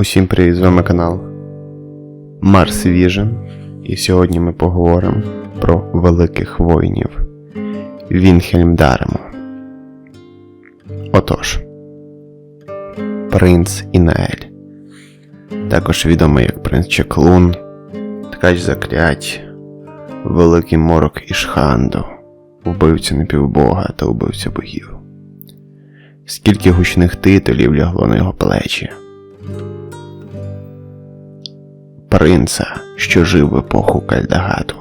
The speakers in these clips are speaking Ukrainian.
Усім привіт, з вами канал Mars Vision. І сьогодні ми поговоримо про великих воїнів Вінхельмдарему. Отож, Принц Інаель. Також відомий як принц Чеклун, ткач заклять, Великий Морок Ішханду, вбивця напівбога та вбивця богів. Скільки гучних титулів лягло на його плечі. Принца, що жив в епоху Кальдагату.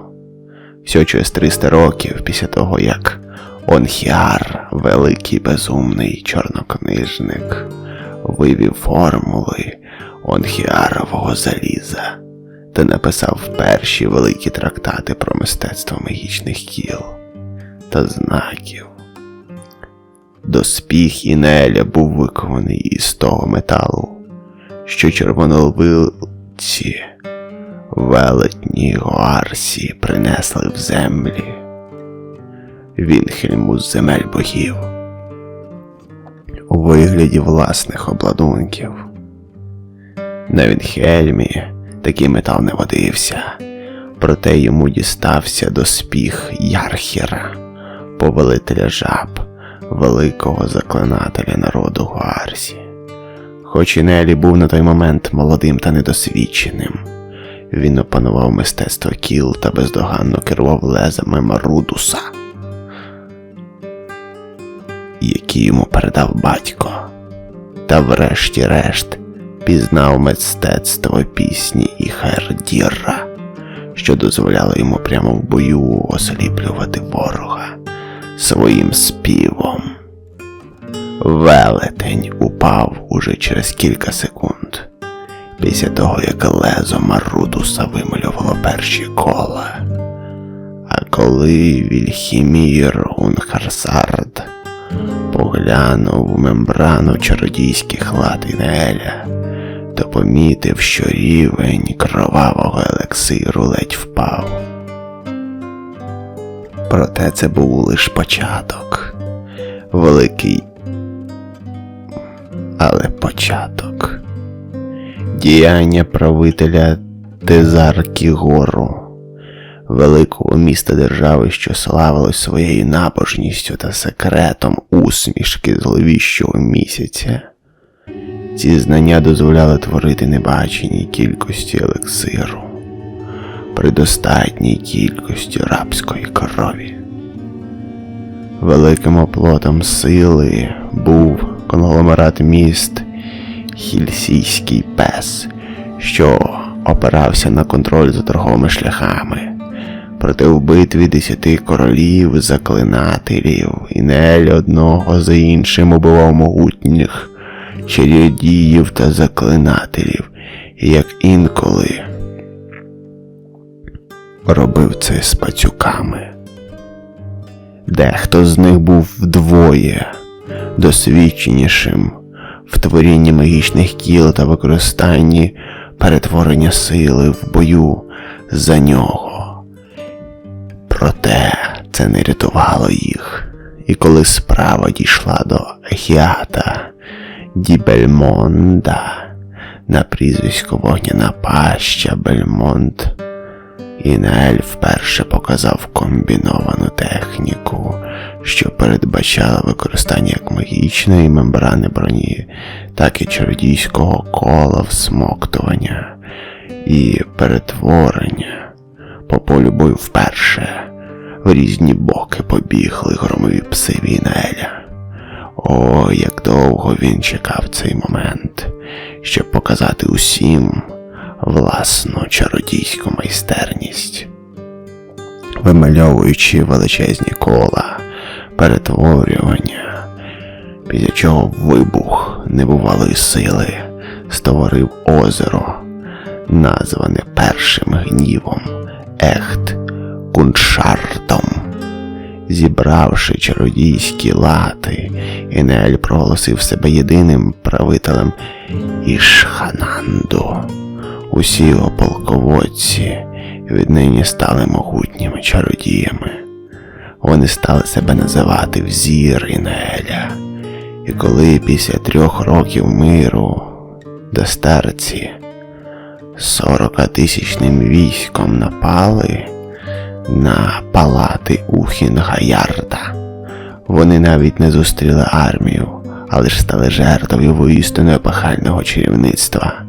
Всього через 300 років після того, як Онхіар, великий безумний чорнокнижник, вивів формули Онхіарового заліза та написав перші великі трактати про мистецтво магічних кіл та знаків. Доспіх Інеля був викований із того металу, що червонолвилці велетні Гоарсі принесли в землі. Вінхельму з земель богів у вигляді власних обладунків. На Вінхельмі такий метал не водився, проте йому дістався доспіх Ярхіра, повелителя жаб, великого заклинателя народу Гуарсі. Хоч і Нелі був на той момент молодим та недосвідченим, він опанував мистецтво кіл та бездоганно керував лезами Марудуса, які йому передав батько, та врешті-решт пізнав мистецтво пісні і Хердіра, що дозволяло йому прямо в бою осліплювати ворога своїм співом. Велетень упав уже через кілька секунд, після того як лезо Марудуса вималювало перші кола. А коли Вільхімір Унхарсард поглянув в мембрану чародійських лад Інеля, то помітив, що рівень кровавого елексиру ледь впав. Проте це був лише початок. Великий. Але початок. Діяння правителя Тезаркігору, великого міста держави, що славилось своєю набожністю та секретом усмішки зловіщого місяця. Ці знання дозволяли творити небаченій кількості елексиру при достатній кількості рабської крові. Великим оплотом сили був конгломерат міст Хільсійський пес, що опирався на контроль за торговими шляхами. Проте в битві десяти королів, заклинателів, і нель одного за іншим убивав могутніх чародіїв та заклинателів, як інколи робив це з пацюками. Дехто з них був вдвоє досвідченішим в творінні магічних кіл та використанні перетворення сили в бою за нього. Проте це не рятувало їх, і коли справа дійшла до Ехіата Ді Бельмонда на прізвисько Вогняна Паща Бельмонт, Інель вперше показав комбіновану техніку, що передбачала використання як магічної мембрани броні, так і чародійського кола всмоктування і перетворення. По полю бою вперше в різні боки побігли громові пси Вінеля. О, як довго він чекав цей момент, щоб показати усім власну чародійську майстерність, вимальовуючи величезні кола, перетворювання, після чого вибух небувалої сили створив озеро, назване першим гнівом Ехт Куншартом. Зібравши чародійські лати, Інель проголосив себе єдиним правителем Ішхананду. Усі його полководці віднині стали могутніми чародіями. Вони стали себе називати Взір Інеля. І коли після трьох років миру де старці сорокатисячним військом напали на палати Ухінгаярда. Вони навіть не зустріли армію, але ж стали жертвою воістину епохального чарівництва.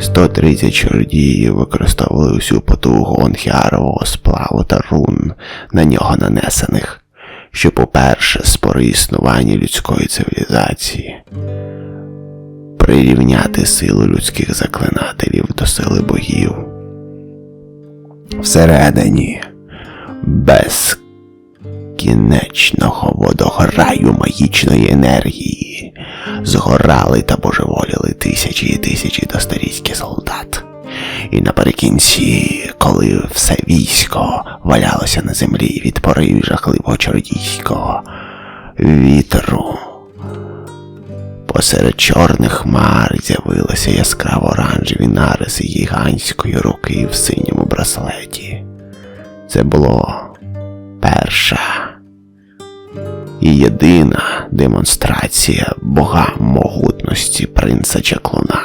130 чордіїв використовували усю потугу онхіарового сплаву та рун на нього нанесених, щоб уперше спори існування людської цивілізації прирівняти силу людських заклинателів до сили богів. Всередині безкінечного водограю магічної енергії згорали та божеволіли тисячі і тисячі достарійських солдат. І наприкінці, коли все військо валялося на землі від поривів жахливого чародійського вітру, посеред чорних хмар з'явилися яскраво оранжеві нариси гігантської руки в синьому браслеті. Це було перша і єдина демонстрація бога могутності принца Чаклуна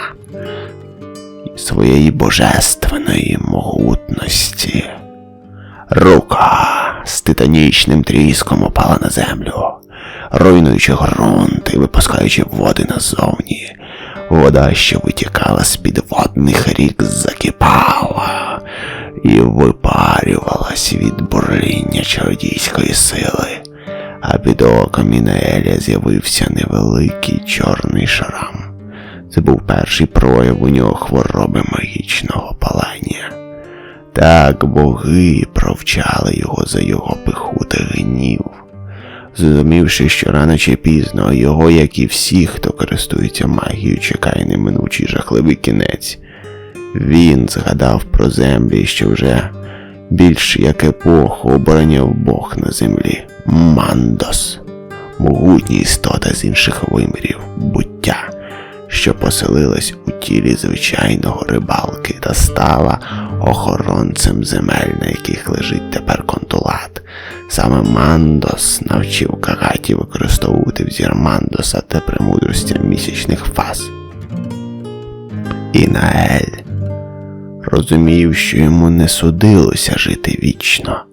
своєї божественної могутності. Рука з титанічним тріском опала на землю, руйнуючи ґрунт і випускаючи води назовні. Вода, що витікала з підводних рік, закипала і випарювалась від бурління чародійської сили, а під оком Інееля з'явився невеликий чорний шрам. Це був перший прояв у нього хвороби магічного палання. Так боги провчали його за його пиху та гнів, зрозумівши, що рано чи пізно його, як і всі, хто користується магією, чекає неминучий жахливий кінець. Він згадав про землі, що вже більш як епоху обороняв Бог на землі Мандос, могутня істота з інших вимірів, буття, що поселилась у тілі звичайного рибалки та стала охоронцем земель, на яких лежить тепер контулат. Саме Мандос навчив Кагаті використовувати взір Мандоса та премудростя місячних фаз. Інаель розумів, що йому не судилося жити вічно,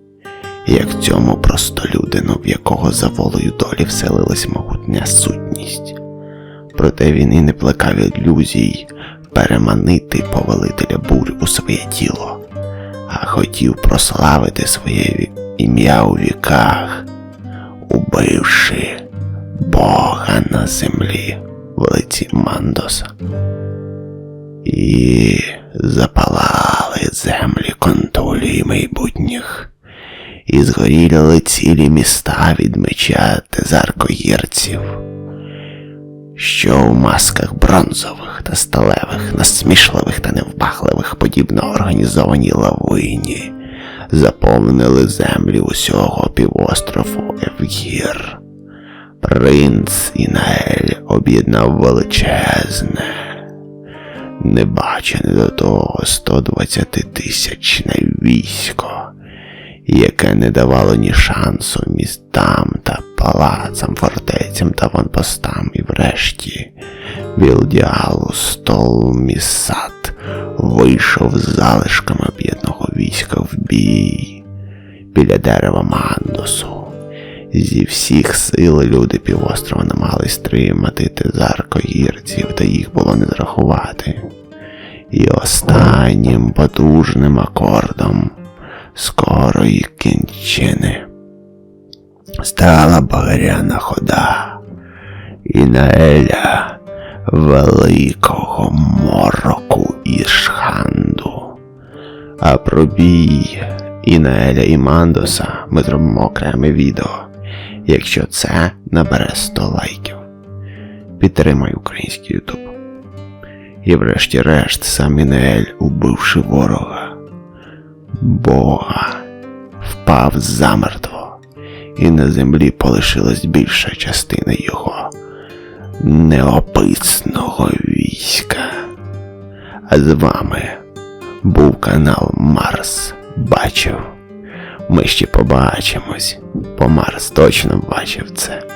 як цьому простолюдину, в якого за волею долі вселилась могутня сутність. Проте він і не плекав ілюзій переманити повелителя бурь у своє тіло, а хотів прославити своє ім'я у віках, убивши Бога на землі в лиці Мандоса. І запалали землі контулії майбутніх, і згоріли цілі міста від меча тезаркоїрців, що у масках бронзових та сталевих, насмішливих та невбахливих, подібно організованій лавині, заповнили землі усього півострову Евгір. Принц Інаель об'єднав величезне небачене до того 120 тисячне військо, яке не давало ні шансу містам та палацам, фортецям та ванпостам, і врешті Білдіалу стол місат вийшов з залишками об'єднаного війська в бій біля дерева Мандосу. Зі всіх сил люди півострова намагались стримати тезаркоїрців, та їх було не зрахувати. І останнім потужним акордом скорої кінчини стала багряна хода Інаеля великого мороку Ішханду. А про бій Інаеля і Мандоса ми зробимо окреме відео, якщо це набере 100 лайків. Підтримай український Ютуб. І врешті-решт сам Інаель, убивши ворога, Бога, впав замертво, і на землі полишилась більша частина його неописного війська. А з вами був канал Марс. Бачив. Ми ще побачимось, бо Марс точно бачив це.